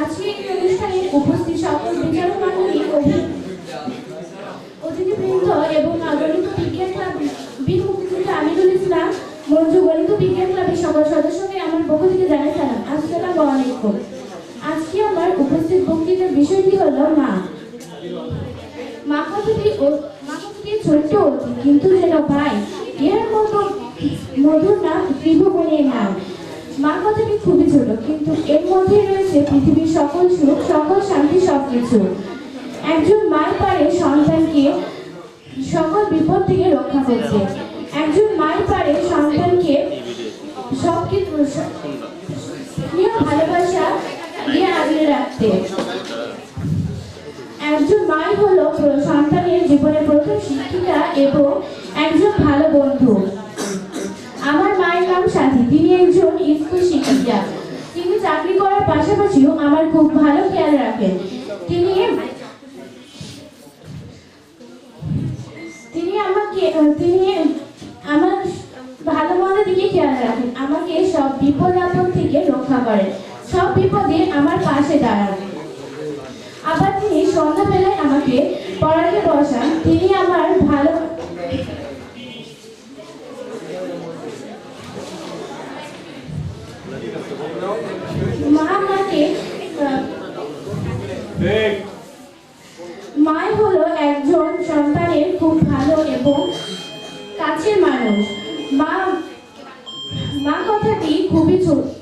আজকে উপস্থিত সকল বিচারক এবং গণিত বিজ্ঞান সকল সদস্যকে আমার পক্ষ জানাই সালাম। আসসালামু আলাইকুম। আজকে আমার উপস্থিত বক্তৃতার বিষয়টি হলো মা। মা কথাটি মা ছোট্ট কিন্তু যেন ভাই এর মতো মধুর নাম ত্রিভুবনের নাম। মা কথাটি খুবই ছোট, কিন্তু এর মধ্যে রয়েছে পৃথিবীর সকল সুখ, সকল শান্তি, সবকিছু। একজন মায়ের পারে সন্তানকে সকল বিপদ থেকে রক্ষা করতে একজন মায়ের পারে সন্তানকে সব, ভালোবাসা দিয়ে আগলে রাখতে। একজন মাই হলো সন্তানের জীবনের প্রথম শিক্ষিকা এবং একজন ভালো বন্ধু আমার মায়ের নাম সাথী তিনি একজন স্কুল শিক্ষিকা। তিনি চাকরি করার পাশাপাশিও আমার খুব ভালো খেয়াল রাখেন। তিনি তিনি আমাকে, তিনি আমার ভালো মন্দের দিকে খেয়াল রাখেন। আমাকে সব বিপদ আপদ থেকে রক্ষা করেন। সব বিপদে আমার পাশে দাঁড়ান। আবার তিনি সন্ধ্যাবেলায় আমাকে পড়াতে বসান। তিনি আমার ভালো মা আহ, মাই হলো একজন সন্তানের খুব ভালো এবং কাছের মানুষ। মা মা কথাটি খুবই ছোট।